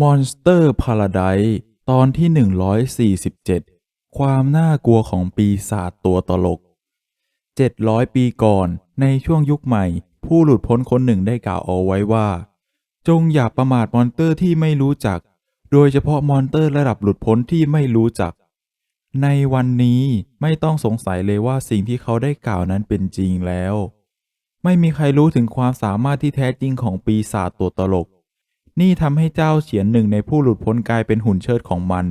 Monster Paradise ตอนที่ 147 ความน่ากลัวของปีศาจตัวตลก 700 ปีก่อนในช่วงยุคใหม่ ผู้หลุดพ้นคนหนึ่งได้กล่าวเอาไว้ว่า จงอย่าประมาทมอนเตอร์ที่ไม่รู้จัก โดยเฉพาะมอนเตอร์ระดับหลุดพ้นที่ไม่รู้จัก ในวันนี้ไม่ต้องสงสัยเลยว่าสิ่งที่เขาได้กล่าวนั้นเป็นจริงแล้ว ไม่มีใครรู้ถึงความสามารถที่แท้จริงของปีศาจตัวตลก นี่ทำให้เจ้าเฉียนหนึ่งในผู้หลุดพ้นกลายเป็นหุ่นเชิดของมัน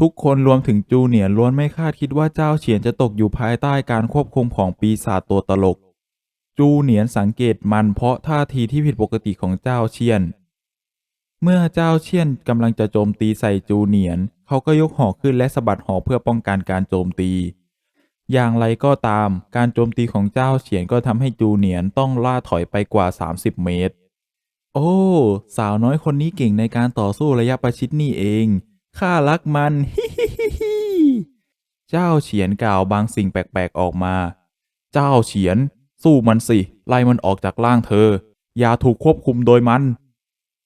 ทุกคนรวมถึงจูเนียร์ล้วนไม่คาดคิดว่าเจ้าเฉียนจะตกอยู่ภายใต้การควบคุมของปีศาจตัวตลก จูเนียร์สังเกตมันเพราะท่าทีที่ผิดปกติของเจ้าเชียน เมื่อเจ้าเชียนกำลังจะโจมตีใส่จูเนียร์เขาก็ยกหอกขึ้นและสะบัดหอกเพื่อป้องกันการโจมตี อย่างไรก็ตาม การโจมตีของเจ้าเฉียนก็ทำให้จูเนียร์ต้องล่าถอยไปกว่า 30 เมตร โอ้ สาวน้อยคนนี้เก่งในการต่อสู้ระยะประชิดนี่เอง ข้ารักมัน ฮิฮิฮิฮิเจ้าเฉียนกล่าวบางสิ่งแปลกๆออกมา เจ้าเฉียน สู้มันสิ ไล่มันออกจากร่างเธอ อย่าถูกควบคุมโดยมัน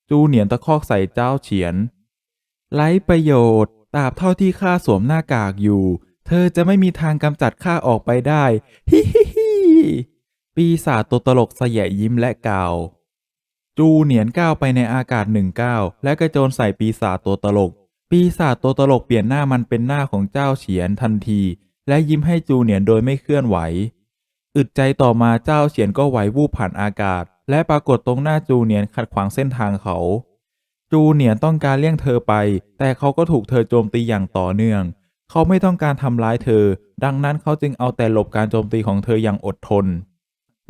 จูเนียร์ตะคอกใส่เจ้าเฉียน ไร้ประโยชน์ตราบเท่าที่ข้าสวมหน้ากากอยู่ เธอจะไม่มีทางกำจัดข้าออกไปได้ ฮิฮิฮิปีศาจตัวตลกเสยะยิ้มและกล่าว จูเหนียนก้าวไปในอากาศหนึ่งก้าวและกระโจนใส่ปีศาจตัวตลก ปีศาจตัวตลกเปลี่ยนหน้ามันเป็นหน้าของเจ้าเฉียนทันที และยิ้มให้จูเหนียนโดยไม่เคลื่อนไหว อึดใจต่อมาเจ้าเฉียนก็ไหววูบผ่านอากาศ และปรากฏตรงหน้าจูเหนียนขัดขวางเส้นทางเขา จูเหนียนต้องการเลี่ยงเธอไป แต่เขาก็ถูกเธอโจมตีอย่างต่อเนื่อง เขาไม่ต้องการทำร้ายเธอ ดังนั้นเขาจึงเอาแต่หลบการโจมตีของเธออย่างอดทน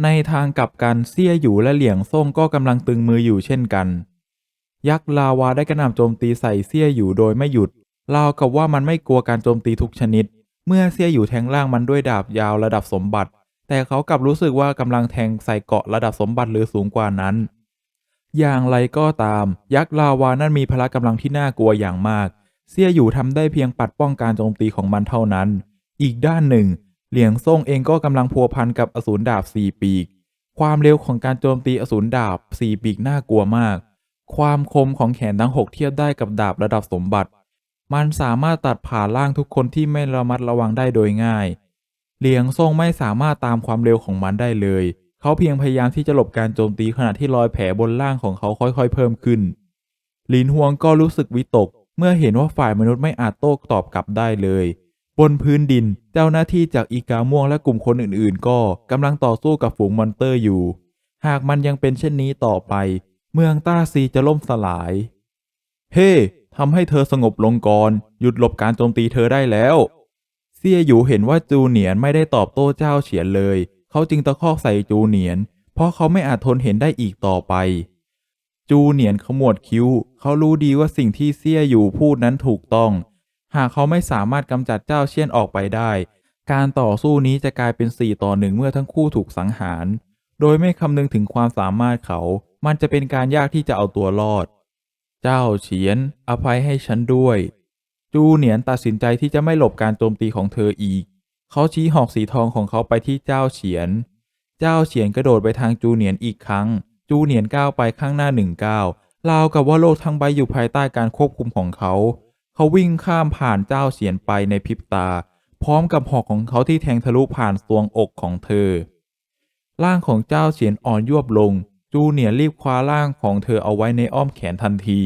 ในทางกลับกันเซี่ยอยู่และเหลียงซ่งก็กำลังตึงมืออยู่เช่นกัน ยักษ์ลาวาได้กระหน่ำโจมตีใส่เซี่ยอยู่โดยไม่หยุดราวกับว่ามันไม่กลัวการโจมตีทุกชนิด เมื่อเซี่ยอยู่แทงล่างมันด้วยดาบยาวระดับสมบัติ แต่เขากลับรู้สึกว่ากำลังแทงใส่เกาะระดับสมบัติหรือสูงกว่านั้น อย่างไรก็ตาม ยักษ์ลาวานั้นมีพละกำลังที่น่ากลัวอย่างมาก เซี่ยอยู่ทำได้เพียงปัดป้องการโจมตีของมันเท่านั้น อีกด้านหนึ่ง เหลียงซ่งเองก็กำลังพัวพันกับอสูรดาบสี่ปีก ความเร็วของการโจมตีอสูรดาบสี่ปีกน่ากลัวมาก ความคมของแขนทั้งหกเทียบได้กับดาบระดับสมบัติ มันสามารถตัดผ่านร่างทุกคนที่ไม่ระมัดระวังได้โดยง่าย เหลียงซ่งไม่สามารถตามความเร็วของมันได้เลย เขาเพียงพยายามที่จะหลบการโจมตีขณะที่รอยแผลบนร่างของเขาค่อยๆ เพิ่มขึ้นหลินฮวงก็รู้สึกวิตก เมื่อเห็นว่าฝ่ายมนุษย์ไม่อาจโต้ตอบกลับได้เลย บนพื้นดิน เจ้าหน้าที่จากอีกาม่วงและกลุ่มคนอื่นๆ ก็กำลังต่อสู้กับฝูงมอนเตอร์อยู่ หากมันยังเป็นเช่นนี้ต่อไป เมืองต้าซีจะล่มสลาย เฮ้ทำให้เธอสงบลงก่อน หยุดหลบการโจมตีเธอได้แล้ว เซียอยู่เห็นว่าจูเนียนไม่ได้ตอบโต้เจ้าเฉียนเลย เขาจึงตะคอกใส่จูเนียน เพราะเขาไม่อาจทนเห็นได้อีกต่อไป จูเนียนขมวดคิ้ว เขารู้ดีว่าสิ่งที่เซียอยู่พูดนั้นถูกต้อง หากเขาไม่สามารถกำจัดเจ้าเชียนออกไปได้ การต่อสู้นี้จะกลายเป็นสี่ต่อหนึ่งเมื่อทั้งคู่ถูกสังหาร โดยไม่คำนึงถึงความสามารถเขา มันจะเป็นการยากที่จะเอาตัวรอด เจ้าเฉียน อภัยให้ฉันด้วย จูเหนียนตัดสินใจที่จะไม่หลบการโจมตีของเธออีก เขาชี้หอกสีทองของเขาไปที่เจ้าเฉียน เจ้าเฉียนกระโดดไปทางจูเหนียนอีกครั้ง จูเหนียนก้าวไปข้างหน้าหนึ่งก้าวราวกับว่าโลกทั้งใบอยู่ภายใต้การควบคุมของเขา เขาวิ่งข้ามผ่านเจ้าเฉียนไปในพริบตา พร้อมกับหอกของเขาที่แทงทะลุผ่านทรวงอกของเธอ ร่างของเจ้าเฉียนอ่อนยวบลง จูเนียร์รีบคว้าร่างของเธอเอาไว้ในอ้อมแขนทันที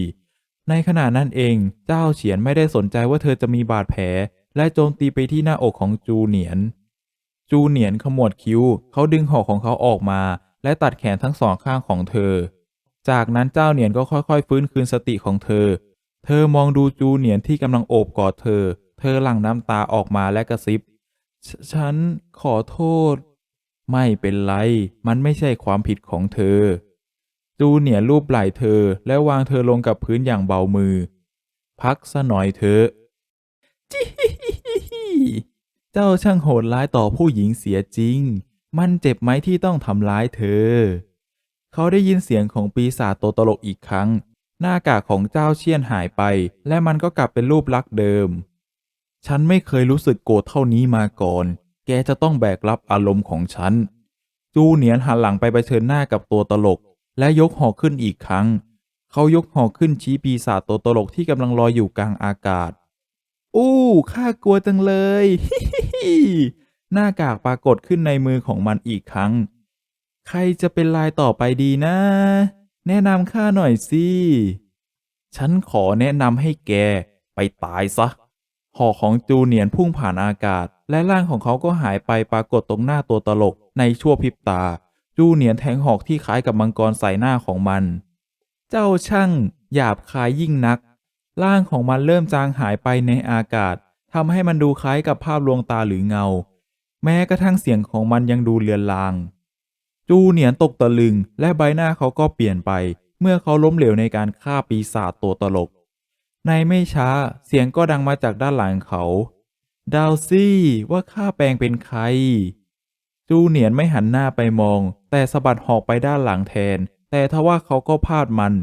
ในขณะนั้นเองเจ้าเฉียนไม่ได้สนใจว่าเธอจะมีบาดแผล และโจมตีไปที่หน้าอกของจูเนียน จูเนียนขมวดคิ้ว เขาดึงหอกของเขาออกมา และตัดแขนทั้งสองข้างของเธอ จากนั้นเจ้าเนียนก็ค่อยๆ ฟื้นคืนสติของเธอ เธอมองดูจูเนียนที่กำลังโอบกอดเธอ เธอหลั่งน้ำตาออกมาและกระซิบฉฉันขอโทษ ไม่เป็นไร มันไม่ใช่ความผิดของเธอ จูเนียร์รูปไหล่เธอและวางเธอลงกับพื้นอย่างเบามือ พักสะหน่อยเถอจิฮิฮิฮิฮิเจ้าช่างโหดร้ายต่อผู้หญิงเสียจริง มันเจ็บไหมที่ต้องทำร้ายเธอ เขาได้ยินเสียงของปีศาจตัวตลกอีกครั้ง หน้ากากของเจ้าเชียนหายไป และมันก็กลับเป็นรูปลักษณ์เดิม ฉันไม่เคยรู้สึกโกรธเท่านี้มาก่อน แกจะต้องแบกรับอารมณ์ของฉัน จูเนียนหันหลังไปไปเชิญหน้ากับตัวตลก และยกหอกขึ้นอีกครั้ง เขายกหอกขึ้นชี้ปีศาจตัวตลกที่กำลังลอยอยู่กลางอากาศ อู้ข้ากลัวจังเลย หน้ากากปรากฏขึ้นในมือของมันอีกครั้ง ใครจะเป็นลายต่อไปดีนะ แนะนำข้าหน่อยสิ ฉันขอแนะนำให้แกไปตายซะ หอกของจูเนียนพุ่งผ่านอากาศ และร่างของเขาก็หายไปปรากฏตรงหน้าตัวตลกในชั่วพริบตา จูเนียนแทงหอกที่คล้ายกับมังกรใส่หน้าของมัน เจ้าช่างหยาบคายยิ่งนัก ร่างของมันเริ่มจางหายไปในอากาศทำให้มันดูคล้ายกับภาพลวงตาหรือเงา แม้กระทั่งเสียงของมันยังดูเลือนลาง จูเนียนตกตะลึง และใบหน้าเขาก็เปลี่ยนไป เมื่อเขาล้มเหลวในการฆ่าปีศาจตัวตลก ในไม่ช้าเสียงก็ดังมาจากด้านหลังเขาดาวซี่ว่าข้าแปลงเป็นใคร จูเนียนไม่หันหน้าไปมอง แต่สะบัดหอกไปด้านหลังแทน แต่ทว่าเขาก็พลาดมัน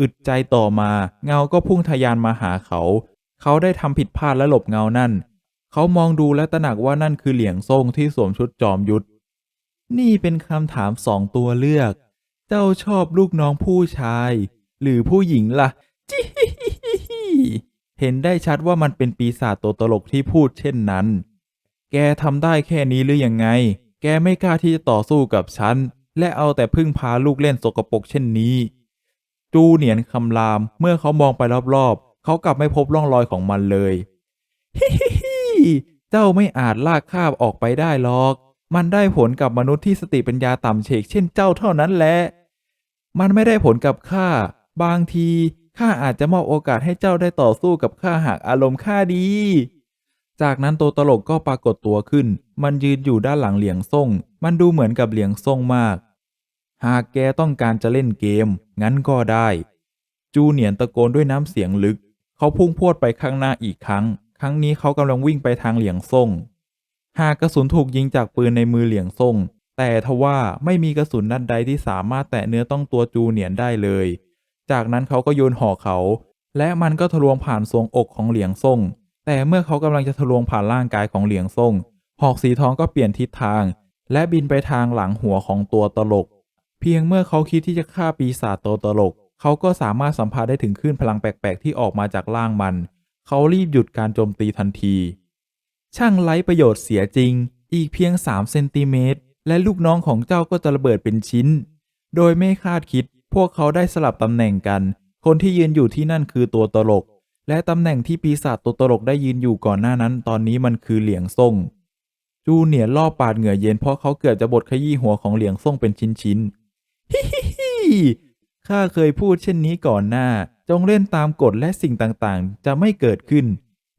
อึดใจต่อมาเงาก็พุ่งทะยานมาหาเขา เขาได้ทำผิดพลาดและหลบเงานั่น เขามองดูและตระหนักว่านั่นคือเหลียงซ่งที่สวมชุดจอมยุทธ นี่เป็นคำถามสองตัวเลือก เจ้าชอบลูกน้องผู้ชาย หรือผู้หญิงล่ะจิเห็นได้ชัดว่ามันเป็นปีศาจตัวตลกที่พูดเช่นนั้น แกทำได้แค่นี้หรือยังไง แกไม่กล้าที่จะต่อสู้กับฉัน และเอาแต่พึ่งพาลูกเล่นสกปรกเช่นนี้ จูเนียนคำราม เมื่อเขามองไปรอบๆ เขากลับไม่พบร่องรอยของมันเลย ฮิฮิฮิเจ้าไม่อาจลากคาบออกไปได้หรอก มันได้ผลกับมนุษย์ที่สติปัญญาต่ำเฉกเช่นเจ้าเท่านั้นแหละ มันไม่ได้ผลกับข้า บางทีข้าอาจจะมอบโอกาสให้เจ้าได้ต่อสู้กับข้าหากอารมณ์ข้าดี จากนั้นตัวตลกก็ปรากฏตัวขึ้น มันยืนอยู่ด้านหลังเหลียงซ่ง มันดูเหมือนกับเหลียงซ่งมาก หากแกต้องการจะเล่นเกม งั้นก็ได้ จูเนียนตะโกนด้วยน้ำเสียงลึก เขาพุ่งพรวดไปข้างหน้าอีกครั้ง ครั้งนี้เขากำลังวิ่งไปทางเหลียงซ่ง หากกระสุนถูกยิงจากปืนในมือเหลียงซ่ง แต่ทว่าไม่มีกระสุนนัดใดที่สามารถแตะเนื้อต้องตัวจูเนียนได้เลย จากนั้นเขาก็โยนห่อเขา และมันก็ทะลวงผ่านทรวงอกของเหลียงซ่ง แต่เมื่อเขากำลังจะทะลวงผ่านร่างกายของเหลียงซ่ง หอกสีทองก็เปลี่ยนทิศทาง และบินไปทางหลังหัวของตัวตลก เพียงเมื่อเขาคิดที่จะฆ่าปีศาจตัวตลก เขาก็สามารถสัมผัสได้ถึงคลื่นพลังแปลกๆที่ออกมาจากร่างมัน เขารีบหยุดการโจมตีทันที ช่างไร้ประโยชน์เสียจริง อีกเพียง3เซนติเมตร และลูกน้องของเจ้าก็จะระเบิดเป็นชิ้น โดยไม่คาดคิด พวกเขาได้สลับตำแหน่งกัน คนที่ยืนอยู่ที่นั่นคือตัวตลก และตำแหน่งที่ปีศาจตัวตลกได้ยืนอยู่ก่อนหน้านั้น ตอนนี้มันคือเหลียงซ่ง จูเนียร์ล่อปาดเหงื่อเย็นเพราะเขาเกือบจะบดขยี้หัวของเหลียงซ่งเป็นชิ้นๆฮิฮิฮิข้าเคยพูดเช่นนี้ก่อนหน้า จงเล่นตามกฎและสิ่งต่างๆ จะไม่เกิดขึ้น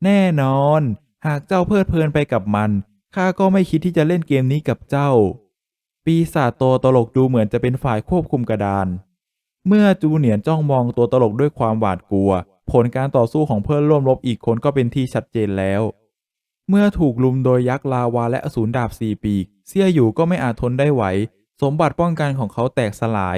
แน่นอน หากเจ้าเพลิดเพลินไปกับมัน ข้าก็ไม่คิดที่จะเล่นเกมนี้กับเจ้า ปีศาจตัวตลกดูเหมือนจะเป็นฝ่ายควบคุมกระดาน เมื่อจูเนียร์จ้องมองตัวตลกด้วยความหวาดกลัว ผลการต่อสู้ของเพื่อนร่วมรบอีกคนก็เป็นที่ชัดเจนแล้ว เมื่อถูกลุมโดยยักษ์ลาวาและอสูรดาบสี่ปีก เสี่ยอยู่ก็ไม่อาจทนได้ไหว สมบัติป้องกันของเขาแตกสลาย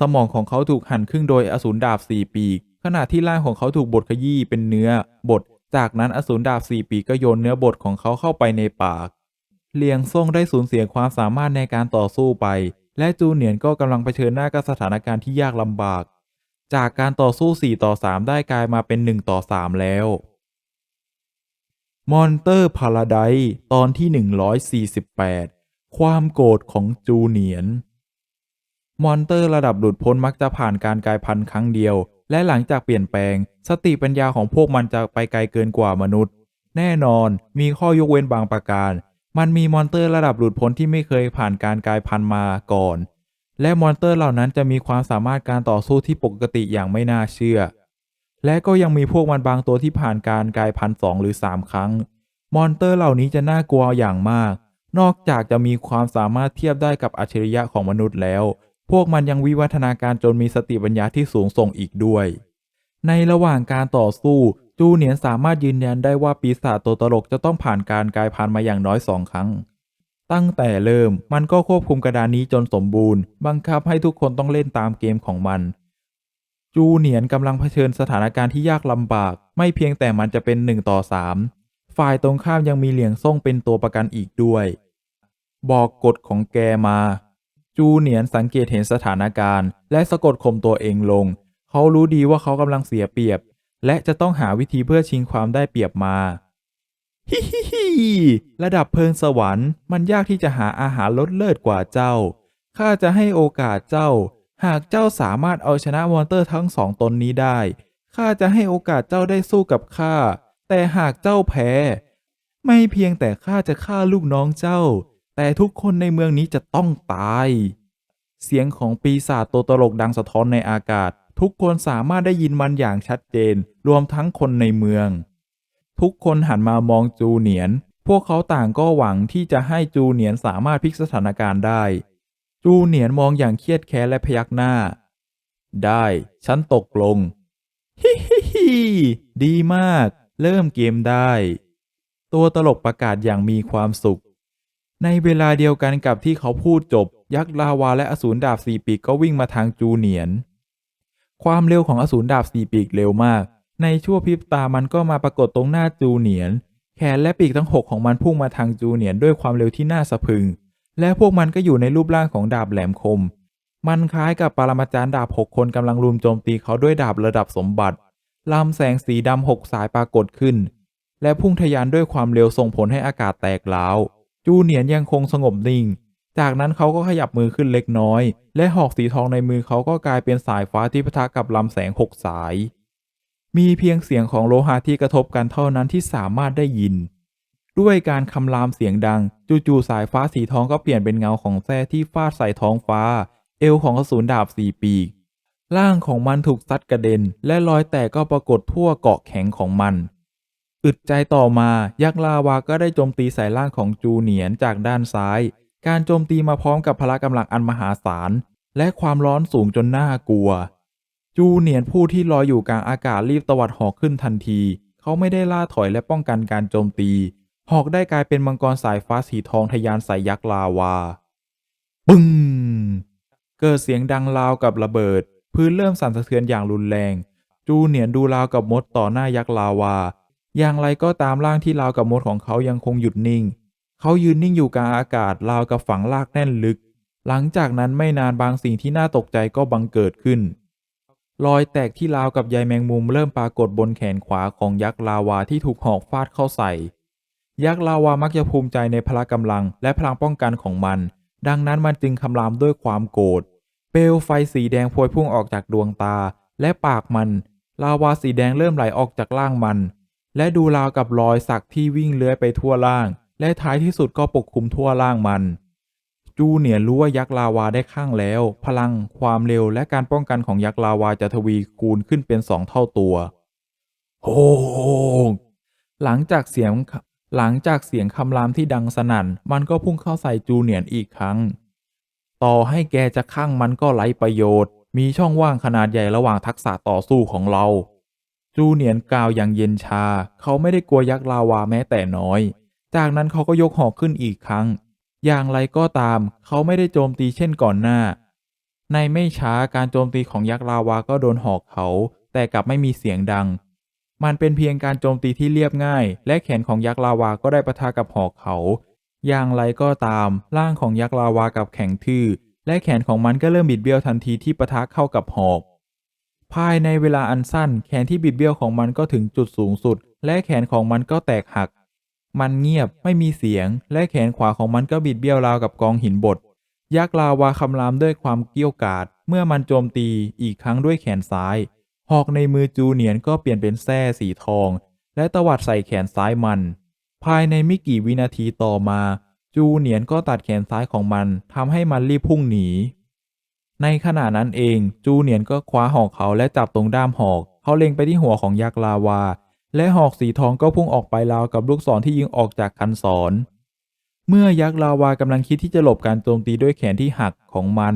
สมองของเขาถูกหั่นครึ่งโดยอสูรดาบสี่ปีกขณะที่ร่างของเขาถูกบดขยี้เป็นเนื้อบด จากนั้นอสูรดาบสี่ปีกก็โยนเนื้อบดของเขาเข้าไปในปากเลียงซ่งได้สูญเสียความสามารถในการต่อสู้ไป และจูเนียร์ก็กำลังเผชิญหน้ากับสถานการณ์ที่ยากลำบาก จากการต่อสู้ 4 ต่อ 3 ได้กลายมาเป็น 1 ต่อ 3 แล้ว มอนเตอร์พาราไดตอนที่ 148 ความโกรธของจูเนียร์มอนเตอร์ระดับหลุดพ้นมักจะผ่านการกลายพันธุ์ครั้งเดียว และหลังจากเปลี่ยนแปลง สติปัญญาของพวกมันจะไปไกลเกินกว่ามนุษย์ แน่นอนมีข้อยกเว้นบางประการ มันมีมอนเตอร์ระดับหลุดพ้นที่ไม่เคยผ่านการกลายพันธุ์มาก่อน และมอนเตอร์เหล่านั้นจะมีความสามารถการต่อสู้ที่ปกติอย่างไม่น่าเชื่อ และก็ยังมีพวกมันบางตัวที่ผ่านการกลายพันธุ์สองหรือสามครั้ง มอนเตอร์เหล่านี้จะน่ากลัวอย่างมาก นอกจากจะมีความสามารถเทียบได้กับอัจฉริยะของมนุษย์แล้ว พวกมันยังวิวัฒนาการจนมีสติปัญญาที่สูงส่งอีกด้วย ในระหว่างการต่อสู้ จูเนียร์สามารถยืนยันได้ว่าปีศาจตัวตลกจะต้องผ่านการกลายพันธุ์มาอย่างน้อยสองครั้ง ตั้งแต่เริ่มมันก็ควบคุมกระดานนี้จนสมบูรณ์ บังคับให้ทุกคนต้องเล่นตามเกมของมัน จูเนียร์กำลังเผชิญสถานการณ์ที่ยากลำบาก ไม่เพียงแต่มันจะเป็นหนึ่งต่อสามฝ่ายตรงข้ามยังมีเหลียงซ่งเป็นตัวประกันอีกด้วย บอกกฎของแกมา จูเนียร์สังเกตเห็นสถานการณ์ และสะกดข่มตัวเองลง เขารู้ดีว่าเขากำลังเสียเปรียบ และจะต้องหาวิธีเพื่อชิงความได้เปรียบมาฮิฮิฮิระดับเพลิงสวรรค์ มันยากที่จะหาอาหารลดเลิศกว่าเจ้า ข้าจะให้โอกาสเจ้า หากเจ้าสามารถเอาชนะมอนเตอร์ทั้งสองตนนี้ได้ ข้าจะให้โอกาสเจ้าได้สู้กับข้า แต่หากเจ้าแพ้ ไม่เพียงแต่ข้าจะฆ่าลูกน้องเจ้า แต่ทุกคนในเมืองนี้จะต้องตาย เสียงของปีศาจตัวตลกดังสะท้อนในอากาศ ทุกคนสามารถได้ยินมันอย่างชัดเจน รวมทั้งคนในเมือง ทุกคนหันมามองจูเนียน พวกเขาต่างก็หวังที่จะให้จูเนียนสามารถพลิกสถานการณ์ได้ จูเนียนมองอย่างเครียดแค้นและพยักหน้า ได้ ฉันตกลง ฮิฮิฮิดีมาก เริ่มเกมได้ ตัวตลกประกาศอย่างมีความสุข ในเวลาเดียวกันกับที่เขาพูดจบ ยักษ์ลาวาและอสูรดาบสี่ปีกก็วิ่งมาทางจูเนียน ความเร็วของอสูรดาบสี่ปีกเร็วมาก ในชั่วพริบตามันก็มาปรากฏตรงหน้าจูเนียน แขนและปีกทั้งหกของมันพุ่งมาทางจูเนียนด้วยความเร็วที่น่าสะพรึง และพวกมันก็อยู่ในรูปร่างของดาบแหลมคม มันคล้ายกับปรมาจารย์ดาบหกคนกำลังรุมโจมตีเขาด้วยดาบระดับสมบัติลำแสงสีดำหกสายปรากฏขึ้น และพุ่งทะยานด้วยความเร็วส่งผลให้อากาศแตกร้าว จูเนียนยังคงสงบนิ่ง จากนั้นเขาก็ขยับมือขึ้นเล็กน้อย และหอกสีทองในมือเขาก็กลายเป็นสายฟ้าที่ปะทะกับลำแสงหกสาย มีเพียงเสียงของโลหะที่กระทบกันเท่านั้นที่สามารถได้ยิน ด้วยการคำรามเสียงดัง จู่ๆสายฟ้าสีทองก็เปลี่ยนเป็นเงาของแส้ที่ฟาดใส่ท้องฟ้า เอวของอสูรดาบสี่ปีกร่างของมันถูกซัดกระเด็น และรอยแตกก็ปรากฏทั่วเกาะแข็งของมัน อึดใจต่อมายักษ์ลาวาก็ได้โจมตีใส่ร่างของจูเนียนจากด้านซ้าย การโจมตีมาพร้อมกับพละกำลังอันมหาศาล และความร้อนสูงจนน่ากลัว จูเนียนผู้ที่ลอยอยู่กลางอากาศรีบตวัดหอกขึ้นทันที เขาไม่ได้ล่าถอยและป้องกันการโจมตี หอกได้กลายเป็นมังกรสายฟ้าสีทองทะยานใส่ยักษ์ลาวา ปึ้งเกิดเสียงดังราวกับระเบิด พื้นเริ่มสั่นสะเทือนอย่างรุนแรง จูเนียนดูราวกับมดต่อหน้ายักษ์ลาวา อย่างไรก็ตามร่างที่ราวกับมดของเขายังคงหยุดนิ่ง เขายืนนิ่งอยู่กลางอากาศราวกับฝังลากแน่นลึก หลังจากนั้นไม่นานบางสิ่งที่น่าตกใจก็บังเกิดขึ้น รอยแตกที่ราวกับใยแมงมุมเริ่มปรากฏบนแขนขวาของยักษ์ลาวาที่ถูกหอกฟาดเข้าใส่ ยักษ์ลาวามักจะภูมิใจในพละกำลังและพลังป้องกันของมัน ดังนั้นมันจึงคำรามด้วยความโกรธ เปลวไฟสีแดงพวยพุ่งออกจากดวงตาและปากมัน ลาวาสีแดงเริ่มไหลออกจากร่างมัน และดูราวกับรอยสักที่วิ่งเลื้อยไปทั่วร่าง และท้ายที่สุดก็ปกคลุมทั่วร่างมัน จูเนียร์รู้ว่ายักษ์ลาวาได้ข้างแล้ว พลัง ความเร็วและการป้องกันของยักษ์ลาวาจะทวีคูณขึ้นเป็นสองเท่าตัวโฮงหลังจากเสียงหลังจากเสียงคำรามที่ดังสนั่น มันก็พุ่งเข้าใส่จูเนียร์อีกครั้ง ต่อให้แกจะข้างมันก็ไร้ประโยชน์ มีช่องว่างขนาดใหญ่ระหว่างทักษะต่อสู้ของเรา จูเนียร์กล่าวอย่างเย็นชา เขาไม่ได้กลัวยักษ์ลาวาแม้แต่น้อย จากนั้นเขาก็ยกหอกขึ้นอีกครั้ง อย่างไรก็ตาม เขาไม่ได้โจมตีเช่นก่อนหน้า ในไม่ช้าการโจมตีของยักษ์ลาวาก็โดนหอกเขา แต่กลับไม่มีเสียงดัง มันเป็นเพียงการโจมตีที่เรียบง่าย และแขนของยักษ์ลาวาก็ได้ปะทะกับหอกเขา อย่างไรก็ตาม ร่างของยักษ์ลาวากับแข็งทื่อและแขนของมันก็เริ่มบิดเบี้ยวทันทีที่ปะทะเข้ากับหอก ภายในเวลาอันสั้น แขนที่บิดเบี้ยวของมันก็ถึงจุดสูงสุด และแขนของมันก็แตกหัก มันเงียบไม่มีเสียง และแขนขวาของมันก็บิดเบี้ยวราวกับกองหินบดยักษ์ลาวาคำรามด้วยความเกี้ยวกราด เมื่อมันโจมตีอีกครั้งด้วยแขนซ้าย หอกในมือจูเนียนก็เปลี่ยนเป็นแส้สีทอง และตวัดใส่แขนซ้ายมัน ภายในไม่กี่วินาทีต่อมา จูเนียนก็ตัดแขนซ้ายของมันทำให้มันรีบพุ่งหนี ในขณะนั้นเอง จูเนียนก็คว้าหอกเขาและจับตรงด้ามหอก เขาเล็งไปที่หัวของยักษ์ลาวา และหอกสีทองก็พุ่งออกไปราวกับลูกศรที่ยิงออกจากคันศร เมื่อยักษ์ลาวากำลังคิดที่จะหลบการโจมตีด้วยแขนที่หักของมัน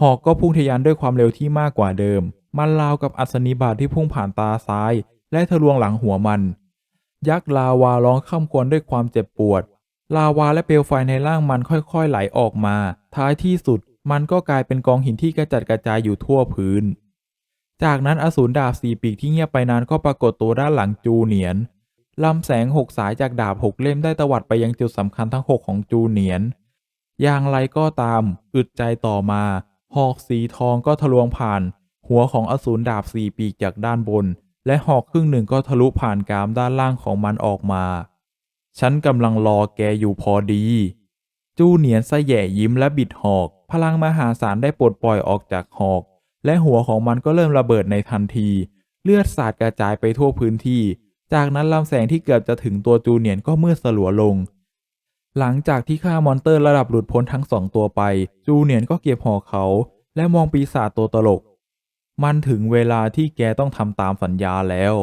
หอกก็พุ่งทะยานด้วยความเร็วที่มากกว่าเดิม มันราวกับอัศนีบาตที่พุ่งผ่านตาซ้าย และทะลวงหลังหัวมัน ยักษ์ลาวาร้องข้ามควญด้วยความเจ็บปวด ลาวาและเปลวไฟในร่างมันค่อยๆไหลออกมา ท้ายที่สุด มันก็กลายเป็นกองหินที่กระจัดกระจายอยู่ทั่วพื้น จากนั้นอสูรดาบสี่ปีกที่เงียบไปนานก็ปรากฏตัวด้านหลังจูเนียนลำแสงหกสายจากดาบหกเล่มได้ตวัดไปยังจุดสำคัญทั้งหกของจูเนียน อย่างไรก็ตามอึดใจต่อมา หอกสีทองก็ทะลวงผ่าน หัวของอสูรดาบสี่ปีกจากด้านบน และหอกครึ่งหนึ่งก็ทะลุผ่านกรามด้านล่างของมันออกมา ฉันกำลังรอแกอยู่พอดี จูเนียนสะแย่ยิ้มและบิดหอก พลังมหาศาลได้ปลดปล่อยออกจากหอก และหัวของมันก็เริ่มระเบิดในทันที เลือดสาดกระจายไปทั่วพื้นที่ จากนั้นลำแสงที่เกือบจะถึงตัวจูเนียนก็มืดสลัวลง หลังจากที่ฆ่ามอนเตอร์ระดับหลุดพ้นทั้งสองตัวไป จูเนียนก็เก็บหอกเขา และมองปีศาจตัวตลก มันถึงเวลาที่แกต้องทำตามสัญญาแล้ว